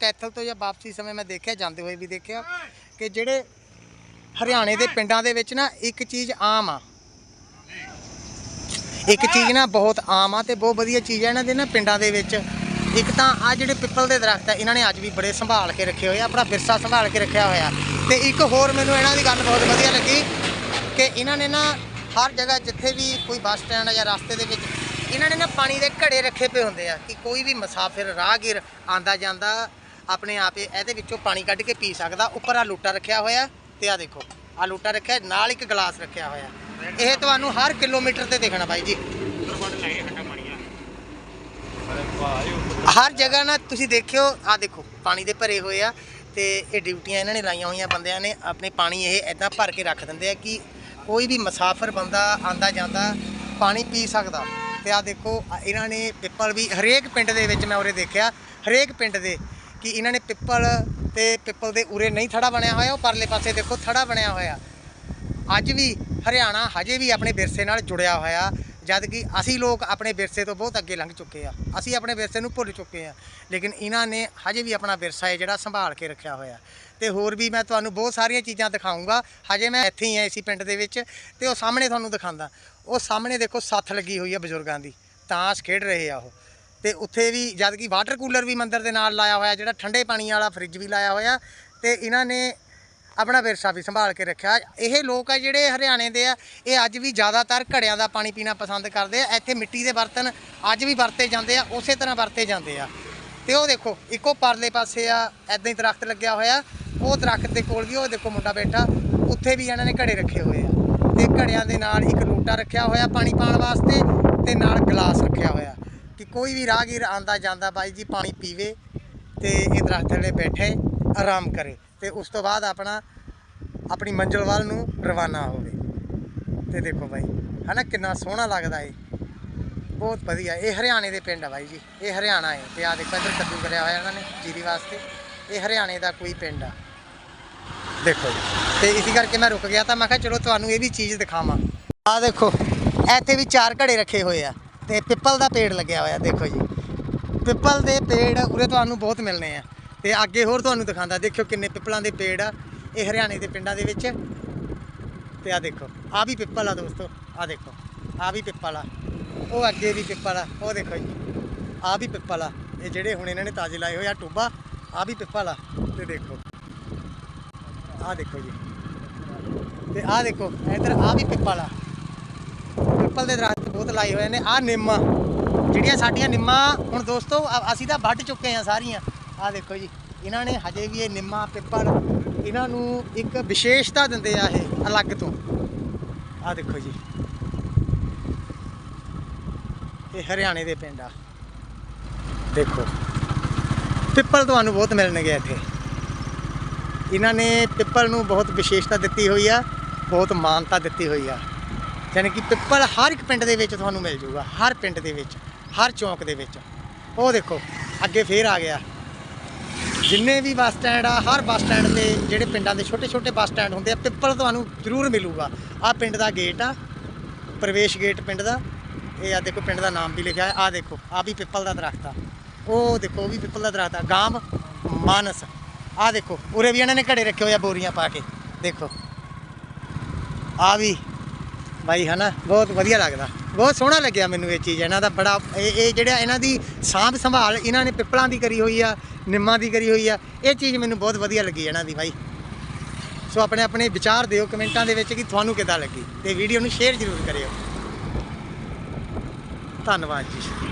ਕੈਥਲ ਤੋਂ ਜਾਂ ਵਾਪਸੀ ਸਮੇਂ ਮੈਂ ਦੇਖਿਆ, ਜਾਂਦੇ ਹੋਏ ਵੀ ਦੇਖਿਆ ਕਿ ਜਿਹੜੇ ਹਰਿਆਣੇ ਦੇ ਪਿੰਡਾਂ ਦੇ ਵਿੱਚ ਨਾ ਇੱਕ ਚੀਜ਼ ਆਮ ਆ। ਇੱਕ ਚੀਜ਼ ਨਾ ਬਹੁਤ ਆਮ ਆ ਤੇ ਬਹੁਤ ਵਧੀਆ ਚੀਜ਼ ਆ ਇਹਨਾਂ ਦੇ ਨਾ ਪਿੰਡਾਂ ਦੇ ਵਿੱਚ। ਇੱਕ ਤਾਂ ਆ ਜਿਹੜੇ ਪਿੱਪਲ ਦੇ ਦਰਖਤ ਆ, ਇਹਨਾਂ ਨੇ ਅੱਜ ਵੀ ਬੜੇ ਸੰਭਾਲ ਕੇ ਰੱਖੇ ਹੋਏ ਆ, ਆਪਣਾ ਵਿਰਸਾ ਸੰਭਾਲ ਕੇ ਰੱਖਿਆ ਹੋਇਆ। ਤੇ ਇੱਕ ਹੋਰ ਮੈਨੂੰ ਇਹਨਾਂ ਦੀ ਗੱਲ ਬਹੁਤ ਵਧੀਆ ਲੱਗੀ ਕਿ ਇਹਨਾਂ ਨੇ ਨਾ ਹਰ ਜਗ੍ਹਾ ਜਿੱਥੇ ਵੀ ਕੋਈ ਬੱਸ ਸਟੈਂਡ ਆ ਜਾਂ ਰਸਤੇ ਦੇ ਵਿੱਚ ਇਹਨਾਂ ਨੇ ਨਾ ਪਾਣੀ ਦੇ ਘੜੇ ਰੱਖੇ ਪਏ ਹੁੰਦੇ ਆ ਕਿ ਕੋਈ ਵੀ ਮੁਸਾਫਿਰ, ਰਾਹਗੀਰ ਆਂਦਾ ਜਾਂਦਾ ਆਪਣੇ ਆਪ ਇਹਦੇ ਵਿੱਚੋਂ ਪਾਣੀ ਕੱਢ ਕੇ ਪੀ ਸਕਦਾ। ਉੱਪਰ ਆ ਲੂਟਾ ਰੱਖਿਆ ਹੋਇਆ ਤੇ ਆ ਦੇਖੋ, ਆ ਲੂਟਾ ਰੱਖਿਆ, ਨਾਲ ਇੱਕ ਗਲਾਸ ਰੱਖਿਆ ਹੋਇਆ। ਇਹ ਤੁਹਾਨੂੰ ਹਰ ਕਿਲੋਮੀਟਰ ਤੇ ਦੇਖਣਾ ਬਾਈ ਜੀ। ਹਰ ਜਗ੍ਹਾ ਨਾ ਤੁਸੀਂ ਦੇਖਿਓ, ਆ ਦੇਖੋ, ਪਾਣੀ ਦੇ ਭਰੇ ਹੋਏ ਆ ਤੇ ਇਹ ਡਿਊਟੀਆਂ ਇਹਨਾਂ ਨੇ ਲਾਈਆਂ ਹੋਈਆਂ ਬੰਦਿਆਂ ਨੇ। ਆਪਣੇ ਪਾਣੀ ਇਹ ਐਦਾਂ ਭਰ ਕੇ ਰੱਖ ਦਿੰਦੇ ਆ ਕਿ ਕੋਈ ਵੀ ਮੁਸਾਫਰ ਬੰਦਾ ਆਂਦਾ ਜਾਂਦਾ ਪਾਣੀ ਪੀ ਸਕਦਾ। ਤੇ ਆ ਦੇਖੋ ਇਹਨਾਂ ਨੇ ਪਿੱਪਲ ਵੀ ਹਰੇਕ ਪਿੰਡ ਦੇ ਵਿੱਚ ਮੈਂ ਉਰੇ ਦੇਖਿਆ, ਹਰੇਕ ਪਿੰਡ ਦੇ ਕਿ ਇਹਨਾਂ ਨੇ ਪਿੱਪਲ ਤੇ ਪਿੱਪਲ ਦੇ ਉਰੇ ਨਹੀਂ ਥੜਾ ਬਣਿਆ ਹੋਇਆ, ਉਹ ਪਰਲੇ ਪਾਸੇ ਦੇਖੋ ਥੜਾ ਬਣਿਆ ਹੋਇਆ। ਅੱਜ ਵੀ ਹਰਿਆਣਾ ਹਜੇ ਵੀ ਆਪਣੇ ਵਿਰਸੇ ਨਾਲ ਜੁੜਿਆ ਹੋਇਆ, ਜਦ ਕਿ ਅਸੀਂ ਲੋਕ ਆਪਣੇ ਵਿਰਸੇ ਤੋਂ ਬਹੁਤ ਅੱਗੇ ਲੰਘ ਚੁੱਕੇ ਆ। ਅਸੀਂ ਆਪਣੇ ਵਿਰਸੇ ਨੂੰ ਭੁੱਲ ਚੁੱਕੇ ਆ, ਲੇਕਿਨ ਇਹਨਾਂ ਨੇ ਹਜੇ ਵੀ ਆਪਣਾ ਵਿਰਸਾ ਹੈ ਜਿਹੜਾ ਸੰਭਾਲ ਕੇ ਰੱਖਿਆ ਹੋਇਆ। ਤੇ ਹੋਰ ਵੀ ਮੈਂ ਤੁਹਾਨੂੰ ਬਹੁਤ ਸਾਰੀਆਂ ਚੀਜ਼ਾਂ ਦਿਖਾਉਂਗਾ ਹਜੇ ਮੈਂ ਇੱਥੇ ਹੀ ਆ ਇਸੀ ਪਿੰਡ ਦੇ ਵਿੱਚ ਤੇ ਉਹ ਸਾਹਮਣੇ ਤੁਹਾਨੂੰ ਦਿਖਾਉਂਦਾ। ਉਹ ਸਾਹਮਣੇ ਦੇਖੋ ਸੱਥ ਲੱਗੀ ਹੋਈ ਆ ਬਜ਼ੁਰਗਾਂ ਦੀ, ਤਾਸ਼ ਖੇਡ ਰਹੇ ਆ ਉਹ। ਤੇ ਉੱਥੇ ਵੀ ਜਦ ਕਿ ਵਾਟਰ ਕੂਲਰ ਵੀ ਮੰਦਿਰ ਦੇ ਨਾਲ ਲਾਇਆ ਹੋਇਆ, ਜਿਹੜਾ ਠੰਡੇ ਪਾਣੀ ਵਾਲਾ ਫ੍ਰਿਜ ਵੀ ਲਾਇਆ ਹੋਇਆ ਤੇ ਇਹਨਾਂ ਨੇ ਆਪਣਾ ਵਿਰਸਾ ਵੀ ਸੰਭਾਲ ਕੇ ਰੱਖਿਆ। ਇਹ ਲੋਕ ਆ ਜਿਹੜੇ ਹਰਿਆਣੇ ਦੇ ਆ, ਇਹ ਅੱਜ ਵੀ ਜ਼ਿਆਦਾਤਰ ਘੜਿਆਂ ਦਾ ਪਾਣੀ ਪੀਣਾ ਪਸੰਦ ਕਰਦੇ ਆ। ਇੱਥੇ ਮਿੱਟੀ ਦੇ ਬਰਤਨ ਅੱਜ ਵੀ ਵਰਤੇ ਜਾਂਦੇ ਆ, ਉਸੇ ਤਰ੍ਹਾਂ ਵਰਤੇ ਜਾਂਦੇ ਆ। ਤੇ ਉਹ ਦੇਖੋ, ਇੱਕੋ ਪਰਲੇ ਪਾਸੇ ਆ ਐਦਾਂ ਹੀ ਦਰਖਤ ਲੱਗਿਆ ਹੋਇਆ। ਉਹ ਦਰਖਤ ਦੇ ਕੋਲ ਵੀ, ਉਹ ਦੇਖੋ ਮੁੰਡਾ ਬੈਠਾ, ਉੱਥੇ ਵੀ ਇਹਨਾਂ ਨੇ ਘੜੇ ਰੱਖੇ ਹੋਏ ਆ। ਤੇ ਘੜਿਆਂ ਦੇ ਨਾਲ ਇੱਕ ਲੋਟਾ ਰੱਖਿਆ ਹੋਇਆ ਪਾਣੀ ਪਾਣ ਵਾਸਤੇ ਤੇ ਨਾਲ ਗਲਾਸ ਰੱਖਿਆ ਹੋਇਆ। ਕਿ ਕੋਈ ਵੀ ਰਾਹਗੀਰ ਆਂਦਾ ਜਾਂਦਾ ਬਾਈ ਜੀ ਪਾਣੀ ਪੀਵੇ ਤੇ ਇਹ ਦਰਖਤ ਥੱਲੇ ਬੈਠੇ ਆਰਾਮ ਕਰੇ ਤੇ ਉਸ ਤੋਂ ਬਾਅਦ ਆਪਣਾ, ਆਪਣੀ ਮੰਜ਼ਿਲ ਵੱਲ ਨੂੰ ਰਵਾਨਾ ਹੋਵੇ। ਤੇ ਦੇਖੋ ਬਾਈ, ਹਨਾ ਕਿੰਨਾ ਸੋਹਣਾ ਲੱਗਦਾ ਏ ਬਹੁਤ ਵਧੀਆ, ਇਹ ਹਰਿਆਣੇ ਦੇ ਪਿੰਡ ਆ ਬਾਈ ਜੀ, ਇਹ ਹਰਿਆਣਾ ਹੈ। ਤੇ ਆ ਦੇਖੋ ਇੱਧਰ ਕੱਦੂ ਕਰਿਆ ਹੋਇਆ ਇਹਨਾਂ ਨੇ ਜੀਰੀ ਵਾਸਤੇ। ਇਹ ਹਰਿਆਣੇ ਦਾ ਕੋਈ ਪਿੰਡ ਆ। ਦੇਖੋ ਜੀ, ਤੇ ਇਸੇ ਕਰਕੇ ਮੈਂ ਰੁਕ ਗਿਆ ਤਾਂ ਮੈਂ ਕਿਹਾ ਚਲੋ ਤੁਹਾਨੂੰ ਇਹ ਵੀ ਚੀਜ਼ ਦਿਖਾਵਾਂ। ਆ ਦੇਖੋ, ਇੱਥੇ ਵੀ ਚਾਰ ਘੜੇ ਰੱਖੇ ਹੋਏ ਆ। ਤੇ ਪਿੱਪਲ ਦਾ ਪੇੜ ਲੱਗਿਆ ਹੋਇਆ, ਦੇਖੋ ਜੀ। ਪਿੱਪਲ ਦੇ ਪੇੜ ਉਰੇ ਤੁਹਾਨੂੰ ਬਹੁਤ ਮਿਲਣੇ ਆ। ਤੇ ਅੱਗੇ ਹੋਰ ਤੁਹਾਨੂੰ ਦਿਖਾਉਂਦਾ, ਦੇਖਿਓ ਕਿੰਨੇ ਪਿੱਪਲਾਂ ਦੇ ਪੇੜ ਆ, ਇਹ ਹਰਿਆਣੇ ਦੇ ਪਿੰਡਾਂ ਦੇ ਵਿੱਚ। ਤੇ ਆ ਦੇਖੋ ਆ ਵੀ ਪਿੱਪਲ ਆ ਦੋਸਤੋ ਆ ਦੇਖੋ ਆ ਵੀ ਪਿੱਪਲ ਆ। ਉਹ ਅੱਗੇ ਵੀ ਪਿੱਪਲ ਆ, ਉਹ ਦੇਖੋ ਜੀ ਆ ਵੀ ਪਿੱਪਲ ਆ। ਇਹ ਜਿਹੜੇ ਹੁਣ ਇਹਨਾਂ ਨੇ ਤਾਜ਼ੇ ਲਾਏ ਹੋਏ ਆ, ਟੋਬਾ ਆ ਵੀ ਪਿੱਪਲ ਆ। ਤੇ ਦੇਖੋ ਆ ਦੇਖੋ ਜੀ। ਤੇ ਆ ਦੇਖੋ, ਇਧਰ ਆ ਵੀ ਪਿੱਪਲ ਆ। ਪਿੱਪਲ ਦੇ ਦਰਖਤ ਬਹੁਤ ਲਾਏ ਹੋਏ ਨੇ ਆ ਨਿੰਮਾਂ, ਜਿਹੜੀਆਂ ਸਾਡੀਆਂ ਨਿੰਮਾਂ, ਹੁਣ ਦੋਸਤੋ ਅਸੀਂ ਤਾਂ ਵੱਢ ਚੁੱਕੇ ਆ ਸਾਰੀਆਂ। ਆ ਦੇਖੋ ਜੀ, ਇਹਨਾਂ ਨੇ ਹਜੇ ਵੀ ਇਹ ਨਿੰਮਾਂ, ਪਿੱਪਲ, ਇਹਨਾਂ ਨੂੰ ਇੱਕ ਵਿਸ਼ੇਸ਼ਤਾ ਦਿੰਦੇ ਆ ਇਹ ਅਲੱਗ ਤੋਂ। ਆ ਦੇਖੋ ਜੀ, ਇਹ ਹਰਿਆਣੇ ਦੇ ਪਿੰਡ ਆ। ਦੇਖੋ, ਪਿੱਪਲ ਤੁਹਾਨੂੰ ਬਹੁਤ ਮਿਲਣਗੇ ਇੱਥੇ। ਇਹਨਾਂ ਨੇ ਪਿੱਪਲ ਨੂੰ ਬਹੁਤ ਵਿਸ਼ੇਸ਼ਤਾ ਦਿੱਤੀ ਹੋਈ ਆ, ਬਹੁਤ ਮਾਨਤਾ ਦਿੱਤੀ ਹੋਈ ਆ। ਯਾਨੀ ਕਿ ਪਿੱਪਲ ਹਰ ਇੱਕ ਪਿੰਡ ਦੇ ਵਿੱਚ ਤੁਹਾਨੂੰ ਮਿਲ ਜਾਊਗਾ ਹਰ ਪਿੰਡ ਦੇ ਵਿੱਚ, ਹਰ ਚੌਂਕ ਦੇ ਵਿੱਚ। ਉਹ ਦੇਖੋ, ਅੱਗੇ ਫੇਰ ਆ ਗਿਆ। ਜਿੰਨੇ ਵੀ ਬੱਸ ਸਟੈਂਡ ਆ, ਹਰ ਬੱਸ ਸਟੈਂਡ ਤੇ ਜਿਹੜੇ ਪਿੰਡਾਂ ਦੇ ਛੋਟੇ ਛੋਟੇ ਬੱਸ ਸਟੈਂਡ ਹੁੰਦੇ ਆ, ਪਿੱਪਲ ਤੁਹਾਨੂੰ ਜ਼ਰੂਰ ਮਿਲੂਗਾ। ਆ ਪਿੰਡ ਦਾ ਗੇਟ ਆ, ਪ੍ਰਵੇਸ਼ ਗੇਟ ਪਿੰਡ ਦਾ। ਇਹ ਆ ਦੇਖੋ, ਪਿੰਡ ਦਾ ਨਾਮ ਵੀ ਲਿਖਿਆ ਹੈ ਆ ਦੇਖੋ ਆ ਵੀ ਪਿੱਪਲ ਦਾ ਦਰਖਤ ਆ। ਉਹ ਦੇਖੋ, ਉਹ ਵੀ ਪਿੱਪਲ ਦਾ ਦਰਖਤ ਆ, ਗਾਮ ਮਾਨਸ। ਆ ਦੇਖੋ, ਉਰੇ ਵੀ ਇਹਨਾਂ ਨੇ ਘੜੇ ਰੱਖੇ ਹੋਏ ਆ ਬੋਰੀਆਂ ਪਾ ਕੇ, ਦੇਖੋ। ਆ ਵੀ ਬਾਈ, ਹਨਾ? ਬਹੁਤ ਵਧੀਆ ਲੱਗਦਾ। ਬਹੁਤ ਸੋਹਣਾ ਲੱਗਿਆ ਮੈਨੂੰ ਇਹ ਚੀਜ਼, ਇਹਨਾਂ ਦਾ ਬੜਾ, ਇਹ ਇਹ ਜਿਹੜਾ ਇਹਨਾਂ ਦੀ ਸਾਂਭ ਸੰਭਾਲ, ਇਹਨਾਂ ਨੇ ਪਿੱਪਲਾਂ ਦੀ ਕਰੀ ਹੋਈ ਆ, ਨਿੰਮਾਂ ਦੀ ਕਰੀ ਹੋਈ ਆ, ਇਹ ਚੀਜ਼ ਮੈਨੂੰ ਬਹੁਤ ਵਧੀਆ ਲੱਗੀ ਇਹਨਾਂ ਦੀ ਬਾਈ। ਸੋ ਆਪਣੇ ਆਪਣੇ ਵਿਚਾਰ ਦਿਓ ਕਮੈਂਟਾਂ ਦੇ ਵਿੱਚ ਕਿ ਤੁਹਾਨੂੰ ਕਿੱਦਾਂ ਲੱਗੀ, ਤੇ ਵੀਡੀਓ ਨੂੰ ਸ਼ੇਅਰ ਜ਼ਰੂਰ ਕਰਿਓ। ਧੰਨਵਾਦ ਜੀ।